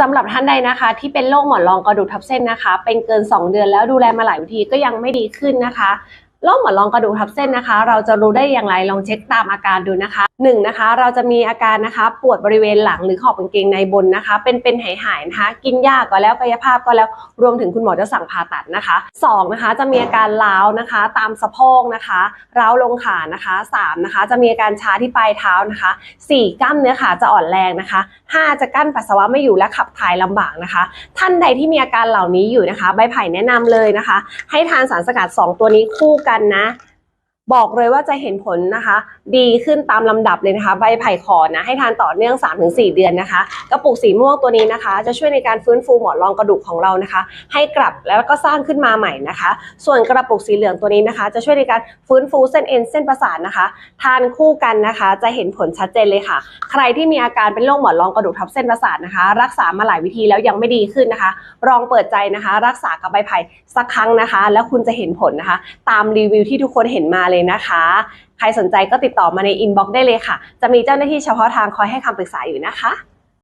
สำหรับท่านใดนะคะ ที่เป็นโรคหมอนรองกระดูกทับเส้นนะคะ เป็นเกิน 2 เดือนแล้วดูแลมาหลายวิธีก็ยังไม่ดีขึ้นนะคะ โรคหมอนรองกระดูกทับเส้นนะคะ เราจะรู้ได้อย่างไรลองเช็คตามอาการดูนะคะหนึ่งนะคะ เราจะมีอาการนะคะ ปวดบริเวณหลังหรือขอบกางเกงในบนนะคะ เป็นเป็นหายหายๆนะคะ กินยาก็แล้วกายภาพก็แล้วรวมถึงคุณหมอจะสั่งผ่าตัดนะคะสองนะคะจะมีอาการร้าวนะคะ ตามสะโพกนะคะร้าวลงขานะคะสามนะคะ จะมีอาการชาที่ปลายเท้านะคะสี่กล้ามเนื้อขาจะอ่อนแรงนะคะ 5 จะกั้นปัสสาวะไม่อยู่และขับถ่ายลำบากนะคะ ท่านใดที่มีอาการเหล่านี้อยู่นะคะ ใบไผ่แนะนำเลยนะคะ ให้ทานสารสกัด 2 ตัวนี้คู่กันกันนะ บอกเลยว่าจะเห็นผลนะคะ ดีขึ้นตามลำดับเลยนะคะ ใบไผ่ขอนะให้ทานต่อเนื่อง 3-4 เดือนนะคะกระปุกสีม่วงตัวนี้นะคะ จะช่วยในการฟื้นฟูหมอนรองกระดูกของเรานะคะ ให้กลับแล้วก็สร้างขึ้นมาใหม่นะคะ ส่วนกระปุกสีเหลืองตัวนี้นะคะ จะช่วยในการฟื้นฟูเส้นเอ็นเส้นประสาทนะคะ ทานคู่กันนะคะ จะเห็นผลชัดเจนเลยค่ะ ใครที่มีอาการเป็นโรคหมอนรองกระดูกทับเส้นประสาทนะคะ รักษามาหลายวิธีแล้วยังไม่ดีขึ้นนะคะลองเปิดใจนะคะ รักษากับใบไผ่สักครั้งนะคะ แล้วคุณจะเห็นผลนะคะ ตามรีวิวที่ทุกคนเห็นมาเลยนะคะ ใครสนใจก็ติดต่อมาในอินบ็อกซ์ได้เลยค่ะ จะมีเจ้าหน้าที่เฉพาะทางคอยให้คำปรึกษาอยู่นะคะ